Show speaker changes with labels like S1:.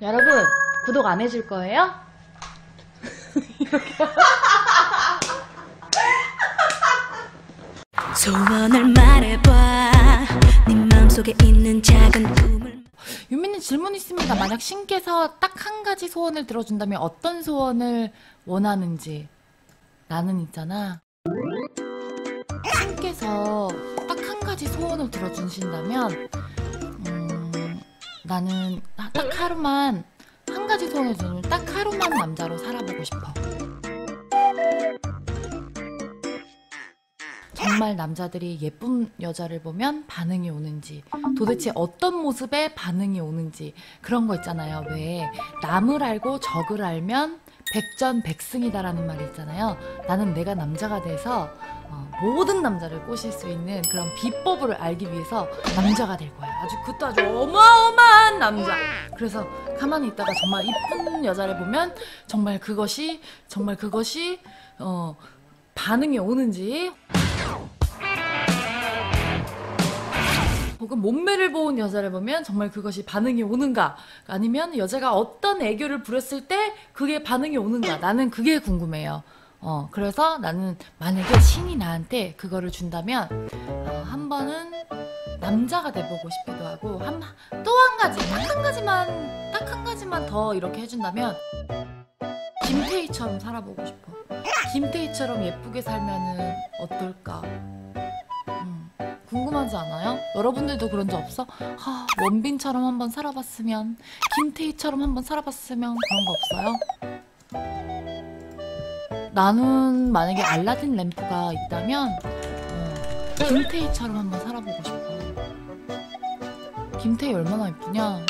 S1: 여러분 구독 안 해줄 거예요?
S2: 소원을 말해봐 네 마음속에 있는 작은 꿈을
S1: 유미님 질문 있습니다. 만약 신께서 딱 한 가지 소원을 들어준다면 어떤 소원을 원하는지 나는 있잖아. 신께서 딱 한 가지 소원을 들어주신다면 음, 나는 딱 하루만 한 가지 소원을 주면 딱 하루만 남자로 살아보고 싶어. 정말 남자들이 예쁜 여자를 보면 반응이 오는지 도대체 어떤 모습에 반응이 오는지 그런 거 있잖아요. 왜 남을 알고 적을 알면 백전백승이다라는 말이 있잖아요. 나는 내가 남자가 돼서 어, 모든 남자를 꼬실 수 있는 그런 비법을 알기 위해서 남자가 될 거야. 아주 그것도 아주 어마어마한 남자. 그래서 가만히 있다가 정말 이쁜 여자를 보면 정말 그것이 정말 그것이 어 반응이 오는지 혹은 몸매를 보은 여자를 보면 정말 그것이 반응이 오는가? 아니면 여자가 어떤 애교를 부렸을 때 그게 반응이 오는가? 나는 그게 궁금해요. 어 그래서 나는 만약에 신이 나한테 그거를 준다면 어, 한 번은 남자가 돼보고 싶기도 하고 한 또 한 가지 딱 한 가지만 딱 한 가지만 더 이렇게 해준다면 김태희처럼 살아보고 싶어. 김태희처럼 예쁘게 살면은 어떨까? 음, 궁금하지 않아요? 여러분들도 그런 적 없어? 하, 원빈처럼 한번 살아봤으면 김태희처럼 한번 살아봤으면 그런 거 없어요? 나는 만약에 알라딘 램프가 있다면 어, 김태희처럼 한번 살아보고 싶어 김태희 얼마나 예쁘냐